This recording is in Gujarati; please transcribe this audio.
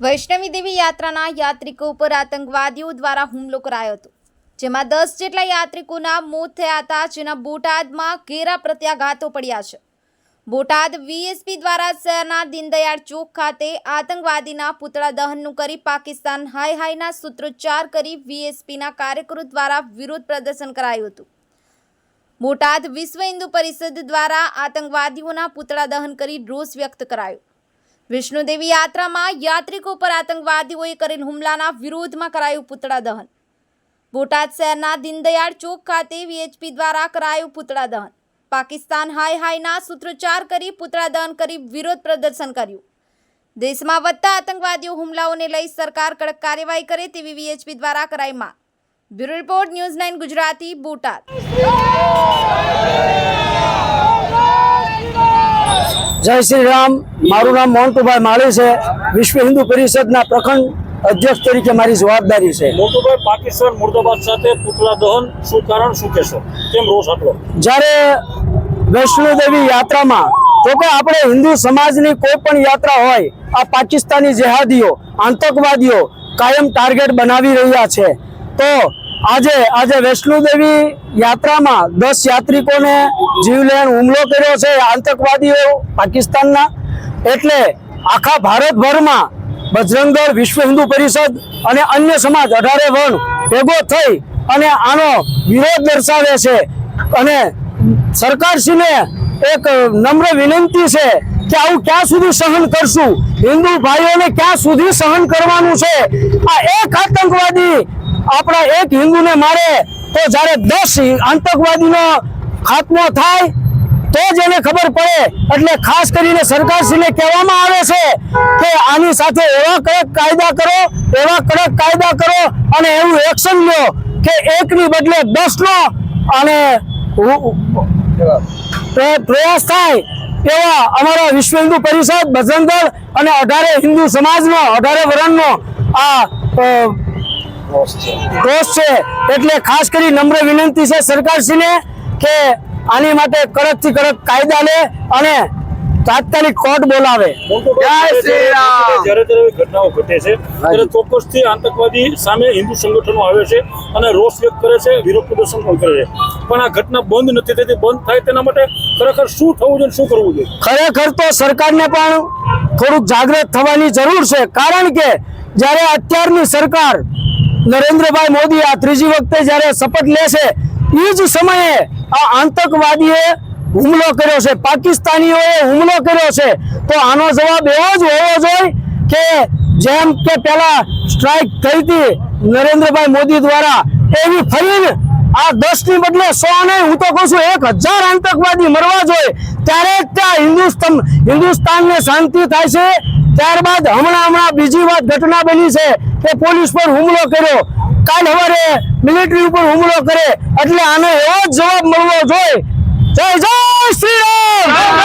વૈષ્ણવી દેવી યાત્રાના યાત્રિકો ઉપર આતંકવાદીઓ દ્વારા હુમલો કરાયો હતો, જેમાં દસ જેટલા યાત્રિકોના મોત થયા હતા, જેના બોટાદમાં ઘેરા પ્રત્યાઘાતો પડ્યા છે. બોટાદ વીએસપી દ્વારા શહેરના દીનદયાળ ચોક ખાતે આતંકવાદીના પુતળા દહનનું કરી પાકિસ્તાન હાય હાયના સૂત્રોચ્ચાર કરી વીએસપીના કાર્યકરો દ્વારા વિરોધ પ્રદર્શન કરાયું હતું. બોટાદ વિશ્વ હિન્દુ પરિષદ દ્વારા આતંકવાદીઓના પુતળા દહન કરી રોષ વ્યક્ત કરાયો. વિષ્ણુદેવી યાત્રામાં યાત્રિકો પર આતંકવાદીઓએ કરેલ હુમલાના વિરોધમાં કરાયું પુતળા દહન. બોટાદ શહેરના દીનદયાળ ચોક ખાતે વીએચપી દ્વારા કરાયું પુતળા દહન. પાકિસ્તાન હાય હાયના સૂત્રોચ્ચાર કરી પુતળા દહન કરી વિરોધ પ્રદર્શન કર્યું. દેશમાં વધતા આતંકવાદીઓ હુમલાઓને લઈ સરકાર કડક કાર્યવાહી કરે તેવી વીએચપી દ્વારા કરાઈ માંગ. Bureau report news nine Gujarati, Botad. જય શ્રી રામ. મારું નામ મોન્ટુભાઈ માળી છે. વિશ્વ હિન્દુ પરિષદના પ્રખંડ અધ્યક્ષ તરીકે મારી જવાબદારી છે. મોટુભાઈ પાકિસ્તાન મુર્દાબાદ સાથે પુતળા દહન શું કારણ શું કહેશો? કેમ રોષ આટલો જ્યારે વૈષ્ણોદેવી યાત્રામાં તો કે આપણે હિન્દુ સમાજની કોઈ પણ યાત્રા હોય આ પાકિસ્તાની જેહાદીઓ આતંકવાદીઓ કાયમ ટાર્ગેટ બનાવી રહ્યા છે. તો આજે આજે વૈષ્ણોદેવી યાત્રામાં દસ યાત્રિકોને જીવલેણ હુમલો કર્યો છે આતંકવાદીઓ પાકિસ્તાનના. એટલે આખા ભારતભરમાં બજરંગ વિશ્વ હિન્દુ પરિષદ અને અન્ય સમાજ અઢારે વર્ણ ભેગો થઈ અને આનો વિરોધ દર્શાવે છે. અને સરકારશ્રીને એક નમ્ર વિનંતી છે કે આવું ક્યાં સુધી સહન કરશું? હિન્દુ ભાઈઓને ક્યાં સુધી સહન કરવાનું છે? આ એક આતંકવાદી આપણા એક હિન્દુને મારે, તો જ્યારે દસ આતંકવાદીનો ખાત્મો થાય, તો જ એને ખબર પડે. એટલે ખાસ કરીને સરકારશ્રીને કહેવામાં આવે છે કે આની સાથે એવા કડક કાયદા કરો, એવા કડક કાયદા કરો અને એવું એક્શન લો કે એકની બદલે દસનો અને પ્રયાસ થાય એવા અમારા વિશ્વ હિન્દુ પરિષદ બજરંગ અને અઢારે હિન્દુ સમાજનો, અઢારે વર્ણનો આ દોષ છે. એટલે ખાસ કરી નમ્ર વિનંતી છે સરકારશ્રીને કે આની માટે કડકથી કડક કાયદા લે અને તાત્કાલિક કોર્ટ બોલાવે. જ્યારે ઘટનાઓ ઘટે છે ત્યારે ચોક્કસથી આતંકવાદી સામે હિન્દુ સંગઠનો આવે છે અને રોષ વ્યક્ત કરે છે વિરોધ પ્રદર્શન પણ કરે છે. પણ આ ઘટના બંધ નથી થતી. બંધ થાય તેના માટે ખરેખર શું થવું જોઈએ શું કરવું જોઈએ? ખરેખર તો સરકારને પણ થોડુંક જાગૃત થવાની જરૂર છે. કારણ કે જ્યારે અત્યારની સરકાર નરેન્દ્રભાઈ મોદી આ ત્રીજી વખતે જ્યારે શપથ લે છે એ જ સમયે આ આતંકવાદીએ હુમલો કર્યો છે. પાકિસ્તાનીઓએ હુમલો કર્યો છે. તો આનો જવાબ એવો જ હોવો જોઈએ કે જેમ કે પેલા સ્ટ્રાઇક થઈ હતી નરેન્દ્રભાઈ મોદી દ્વારા, એવી ફરીને આ દસની બદલે સો નહીં હું તો કહું છું, એક હજાર આતંકવાદી મરવા જોઈએ. ત્યારે જ ત્યાં હિન્દુસ્તાન હિન્દુસ્તાનને શાંતિ થાય છે. ત્યારબાદ હમણાં હમણાં બીજી વાત ઘટના બની છે કે પોલીસ પર હુમલો કર્યો. કાલ હવારે મિલિટરી ઉપર હુમલો કરે. એટલે આનો એવો જ જવાબ મળવો જોઈએ. જય જય શ્રી